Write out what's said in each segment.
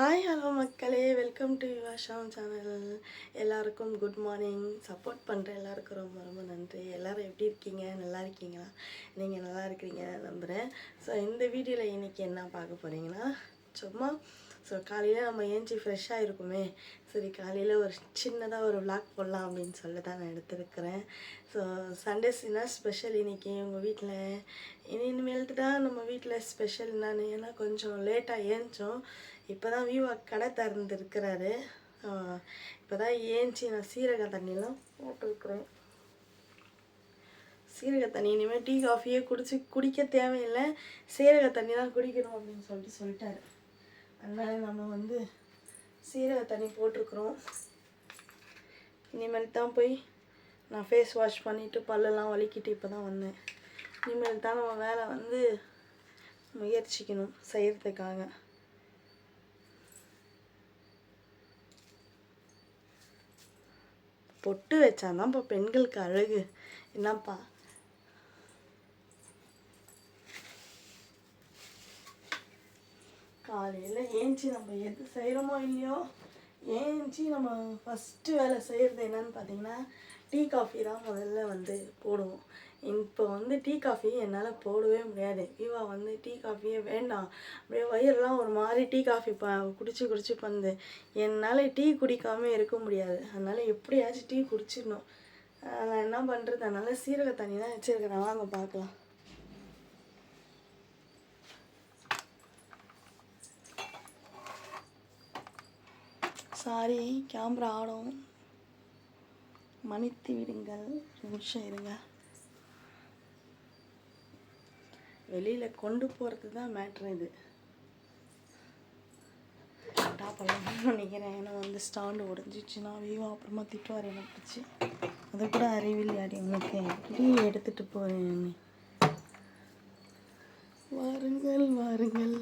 Hi hello மக்களே. Welcome to யுவாஷாம் channel எல்லாருக்கும் good morning support பண்ணுற எல்லாருக்கும் ரொம்ப ரொம்ப நன்றி. எல்லோரும் எப்படி இருக்கீங்க? நல்லா இருக்கீங்களா? நீங்கள் நல்லா இருக்கிறீங்க நம்புகிறேன் ஸோ இந்த வீடியோவில் இன்றைக்கி என்ன பார்க்க போகிறீங்கன்னா சும்மா ஸோ காலையில் நம்ம ஏஞ்சி ஃப்ரெஷ்ஷாக இருக்குமே சரி காலையில் ஒரு சின்னதாக ஒரு விளாக் போடலாம் அப்படின்னு சொல்லி தான் நான் எடுத்திருக்கிறேன். ஸோ சண்டேஸ்னா ஸ்பெஷல் இன்றைக்கி உங்கள் வீட்டில் இனி இனிமேல்ட்டு தான் நம்ம வீட்டில் ஸ்பெஷல் என்னன்னு. ஏன்னா கொஞ்சம் லேட்டாக ஏஞ்சோம். இப்போ தான் விவா கடை திறந்துருக்கிறாரு. இப்போ தான் ஏஞ்சி நான் சீரக தண்ணிலாம் போட்டுருக்குறேன் சீரக தண்ணி இனிமேல் டீ காஃபியே குடிச்சு குடிக்க தேவையில்லை. சீரக தண்ணி தான் குடிக்கணும் அப்படின்னு சொல்லிட்டு சொல்லிட்டாரு. அதனால நம்ம வந்து சீரக தண்ணி போட்டிருக்குறோம். இனிமேல் தான் போய் நான் ஃபேஸ் வாஷ் பண்ணிவிட்டு பல்லெல்லாம் வலிக்கிட்டு இப்போ தான் வந்தேன். இனிமேல் தான் நம்ம வேலை வந்து முயற்சிக்கணும் செய்கிறதுக்காக பொட்டு வச்சாதான்ப்பா பெண்களுக்கு அழகு. என்னப்பா? காலையில் ஏஞ்சி நம்ம எது செய்கிறோமோ இல்லையோ? ஏஞ்சி நம்ம ஃபஸ்ட்டு வேலை செய்கிறது என்னன்னு பார்த்தீங்கன்னா டீ காஃபி தான் முதல்ல வந்து போடுவோம். இப்போ வந்து டீ காஃபி என்னால் போடவே முடியாது. ஈவா வந்து டீ காஃபியே வேண்டாம். அப்படியே வயிறுலாம் ஒரு மாதிரி டீ காஃபி ப குடிச்சு குடிச்சு பந்து என்னால் டீ குடிக்காமல் இருக்க முடியாது. அதனால் எப்படியாச்சும் டீ குடிச்சிடணும். நான் என்ன பண்ணுறது அதனால் சீரக தண்ணி தான் வச்சுருக்கிறேன் வாங்க பார்க்கலாம். சாரி கேமரா ஆடும். மன்னித்து விடுங்கள். ஒரு நிமிஷம் இருங்க. வெளியில் கொண்டு போகிறது தான் மேட்ரு இது டாப்பெல்லாம் நினைக்கிறேன் ஏன்னா வந்து ஸ்டாண்டு உடஞ்சிச்சுன்னா விவோ அப்புறமா திட்டுவார் என்ன பிடிச்சி அது கூட அடி உனக்கு எப்படி எடுத்துகிட்டு போகிறேன் வாருங்கள் வாருங்கள்.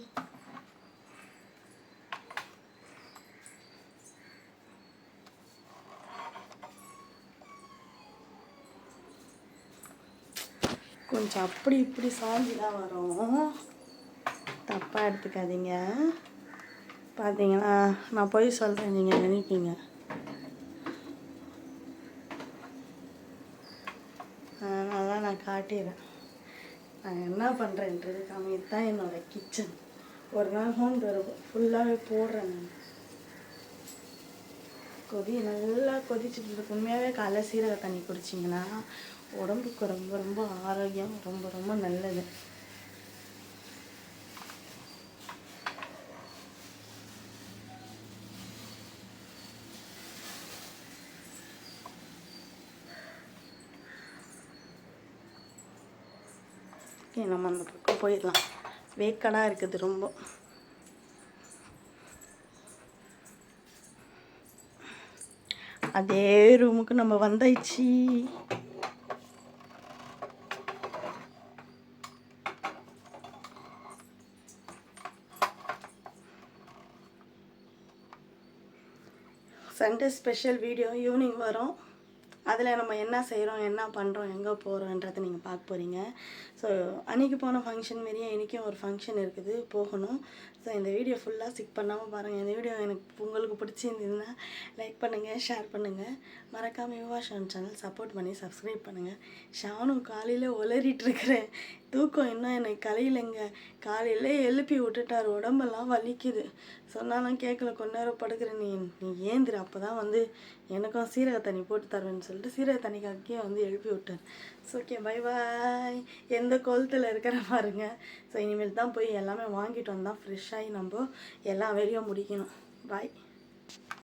கொஞ்சம் அப்படி இப்படி சாஞ்சி தான் வரும். தப்பாக எடுத்துக்காதீங்க. பார்த்தீங்கன்னா நான் போய் சொல்கிறேன் நீங்கள் நினைப்பீங்க அதனால நான் காட்டிடுறேன் நான் என்ன பண்ணுறேன்றது கம்மி தான் என்னோடய கிச்சன் ஒரு நாள் ஹோம் டோர் ஃபுல்லாகவே போடுறேன் நான். கொதி நல்லா கொதிச்சுட்டு இருக்கு. உண்மையாகவே காலைல சீரக தண்ணி குடிச்சிங்கன்னா உடம்புக்கு ரொம்ப ரொம்ப ஆரோக்கியம் ரொம்ப ரொம்ப நல்லது. நம்ம அந்த பக்கம் போயிடலாம். வேக்கடாக இருக்குது ரொம்ப. அதே ரூமுக்கு நம்ம வந்தாச்சு. சண்டே ஸ்பெஷல் வீடியோ ஈவினிங் வரும். அதில் நம்ம என்ன செய்கிறோம் என்ன பண்ணுறோம் எங்கே போகிறோன்றதை நீங்கள் பார்க்க போகிறீங்க ஸோ அன்றைக்கி போன ஃபங்க்ஷன் மாரியே இன்றைக்கும் ஒரு ஃபங்க்ஷன் இருக்குது போகணும். ஸோ இந்த வீடியோ ஃபுல்லாக சிக் பண்ணாமல் பாருங்கள் இந்த வீடியோ எனக்கு உங்களுக்கு பிடிச்சிருந்ததுன்னா லைக் பண்ணுங்கள் ஷேர் பண்ணுங்கள் மறக்காமல் யுவாஷன் சேனல் சப்போர்ட் பண்ணி சப்ஸ்கிரைப் பண்ணுங்கள் ஷானும் காலையில் உளறிட்டுருக்குறேன் தூக்கம் இன்னும் எனக்கு கலையிலங்க. காலையில் எழுப்பி விட்டுட்டார். உடம்பெல்லாம் வலிக்குது. சொன்னாலும் கேட்கல கொஞ்ச நேரம் படுக்கிற நீ நீ ஏந்திரு. அப்போ தான் வந்து எனக்கும் சீரக தண்ணி போட்டு தருவேன்னு சொல்லிட்டு சீரக தண்ணிக்காக்கே வந்து எழுப்பி விட்டார் ஸோ ஓகே பை பாய் எந்த கோலத்தில் இருக்கிற பாருங்க. ஸோ இனிமேல் தான் போய் எல்லாமே வாங்கிட்டு வந்தால் ஃப்ரெஷ்ஷாகி நம்ம எல்லா வேலையும் முடிக்கணும். பாய்